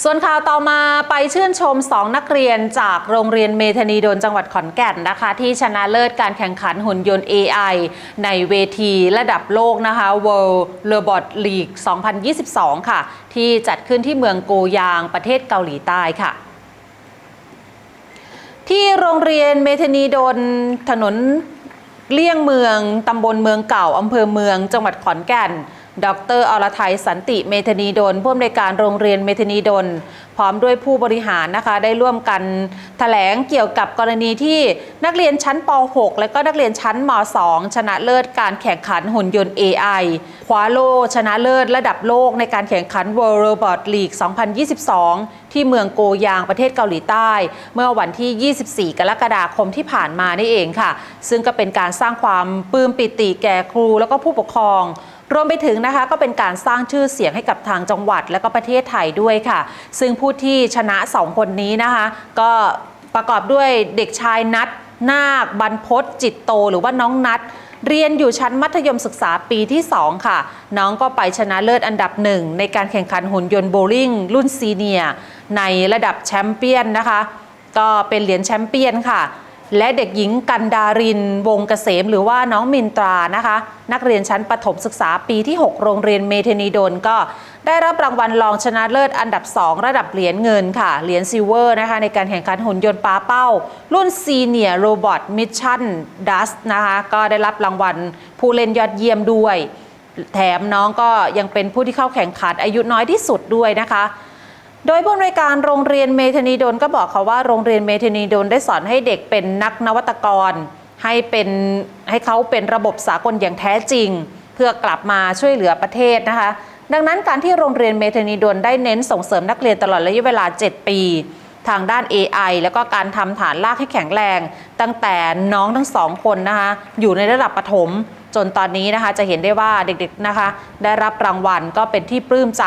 ส่วนข่าวต่อมาไปชื่นชม 2 นักเรียนจากโรงเรียนเมธานีดลจังหวัดขอนแก่นนะคะ ที่ชนะเลิศการแข่งขันหุ่นยนต์ AI ในเวทีระดับโลกนะคะ World Robot League 2022 ค่ะ ที่จัดขึ้นที่เมืองโกยางประเทศเกาหลีใต้ค่ะที่โรงเรียนเมธานีดลถนนเลี่ยงเมือง ตำบลเมืองเก่า อำเภอเมือง จังหวัดขอนแก่น ดรอรไทยสันติเมธานีดลผู้อำนวยการโรงเรียนเมธานีดล พร้อมด้วยผู้บริหารนะคะ ได้ร่วมกันแถลงเกี่ยวกับกรณีที่นักเรียนชั้นป .6 และก็นักเรียนชั้นม .2 ชนะเลิศการแข่งขันหุ่นยนต์ AI คว้าโล่ชนะเลิศระดับโลกในการแข่งขัน World Robot League 2022 ที่เมืองโกยางประเทศเกาหลีใต้ เมื่อวันที่ 24 กรกฎาคมที่ผ่านมานี่เองค่ะ ซึ่งก็เป็นการสร้างความปลื้มปิติแก่ครูแล้วก็ผู้ปกครอง รวมไปถึงนะคะก็เป็นการสร้างชื่อเสียงให้กับทางจังหวัดและก็ประเทศไทยด้วยค่ะ ซึ่งผู้ที่ชนะ 2 คนนี้นะคะ ก็ประกอบด้วยเด็กชายนัทนาคบรรพศจิตโต หรือว่าน้องนัทเรียนอยู่ชั้นมัธยมศึกษาปีที่ 2 ค่ะ น้องก็ไปชนะเลิศอันดับหนึ่งในการแข่งขันหุ่นยนต์โบว์ลิ่งรุ่นซีเนียในระดับแชมเปี้ยนนะคะ ก็เป็นเหรียญแชมเปี้ยนค่ะ และเด็กหญิงกันดาริน วงเกษมหรือว่าน้องมินตรานะคะ นักเรียนชั้นประถมศึกษาปีที่ 6 โรงเรียนเมเทนีโดนก็ได้รับรางวัลรองชนะเลิศอันดับ 2 ระดับเหรียญเงินค่ะ เหรียญซิลเวอร์นะคะในการแข่งขันหุ่นยนต์ปาเป้า รุ่นซีเนียร์โรบอทมิชชั่นดัสนะคะก็ได้รับรางวัลผู้เล่นยอดเยี่ยมด้วย แถมน้องก็ยังเป็นผู้ที่เข้าแข่งขันอายุน้อยที่สุดด้วยนะคะ โดยผู้อำนวยการโรงเรียนเมธานีดลก็บอกเขาว่าโรงเรียนเมธานีดลได้สอนให้เด็กเป็นนักนวัตกร ให้เป็นให้เขาเป็นระบบสากลอย่างแท้จริง เพื่อกลับมาช่วยเหลือประเทศนะคะ ดังนั้นการที่โรงเรียนเมธานีดลได้เน้นส่งเสริมนักเรียนตลอดระยะเวลา 7 ปี ทางด้าน AI แล้วก็การทำฐานรากให้แข็งแรง ตั้งแต่น้องทั้งสองคนนะคะอยู่ในระดับประถมจนตอนนี้นะคะจะเห็นได้ว่าเด็กๆนะคะ ได้รับรางวัลก็เป็นที่ปลื้มใจ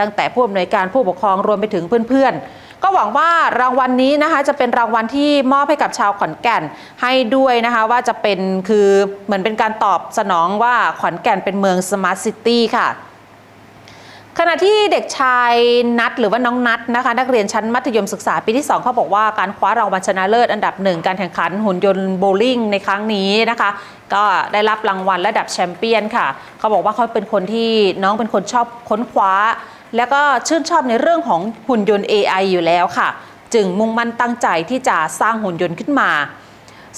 ตั้งแต่ผู้อำนวยการผู้ปกครองรวมไปถึงเพื่อนๆ ก็หวังว่ารางวัลนี้นะคะจะเป็นรางวัลที่มอบให้กับชาวขอนแก่นให้ด้วยนะคะว่าจะเป็นคือเหมือนเป็นการตอบสนองว่าขอนแก่นเป็นเมืองสมาร์ทซิตี้ค่ะขณะที่เด็กชายนัทหรือว่าน้องนัทนะคะ นักเรียนชั้นมัธยมศึกษาปีที่ 2 เขาบอกว่าการคว้ารางวัลชนะเลิศอันดับหนึ่งการแข่งขันหุ่นยนต์โบว์ลิ่งในครั้งนี้นะคะ ก็ได้รับรางวัลระดับแชมเปี้ยนค่ะ เขาบอกว่าเขาเป็นคนที่น้องเป็นคนชอบค้นคว้า แล้วก็ชื่นชอบในเรื่องของหุ่นยนต์ AI อยู่แล้วค่ะ จึงมุ่งมั่นตั้งใจที่จะสร้างหุ่นยนต์ขึ้นมา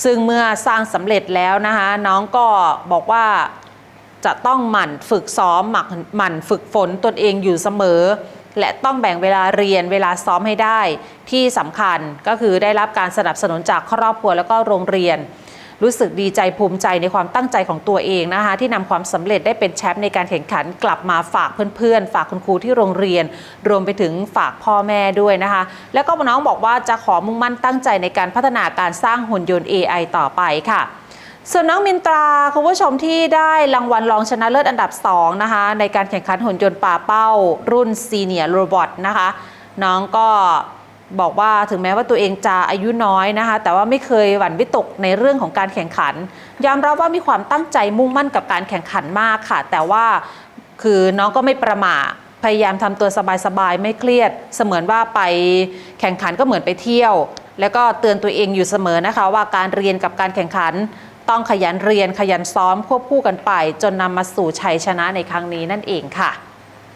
ซึ่งเมื่อสร้างสำเร็จแล้วนะคะน้องก็บอกว่าจะต้องหมั่นฝึกซ้อมหมักหมั่นฝึกฝนตนเองอยู่เสมอ และต้องแบ่งเวลาเรียนเวลาซ้อมให้ได้ ที่สำคัญก็คือได้รับการสนับสนุนจากครอบครัวแล้วก็โรงเรียน รู้สึกดีใจภูมิใจในความตั้งใจของตัวเองนะคะ ที่นำความสำเร็จได้เป็นแชมป์ในการแข่งขันกลับมาฝากเพื่อนๆ ฝากคุณครูที่โรงเรียน รวมไปถึงฝากพ่อแม่ด้วยนะคะ แล้วก็น้องบอกว่าจะขอมุ่งมั่นตั้งใจในการพัฒนาการสร้างหุ่นยนต์ AI ต่อไปค่ะส่วนน้องมินตราคุณผู้ชมที่ได้รางวัลรองชนะเลิศอันดับ 2 นะคะ ในการแข่งขันหุ่นยนต์ป่าเป้า รุ่นซีเนียร์โรบอทนะคะ น้องก็ บอกว่าถึงแม้ว่าตัวเองจะอายุน้อยนะคะ แต่ว่าไม่เคยหวั่นวิตกในเรื่องของการแข่งขันยอมรับว่ามีความตั้งใจมุ่งมั่นกับการแข่งขันมากค่ะ แต่ว่าคือน้องก็ไม่ประมาทพยายามทำตัวสบายๆไม่เครียด เสมือนว่าไปแข่งขันก็เหมือนไปเที่ยว แล้วก็เตือนตัวเองอยู่เสมอนะคะ ว่าการเรียนกับการแข่งขัน ต้องขยันเรียนขยันซ้อมควบคู่กันไป จนนำมาสู่ชัยชนะในครั้งนี้นั่นเองค่ะ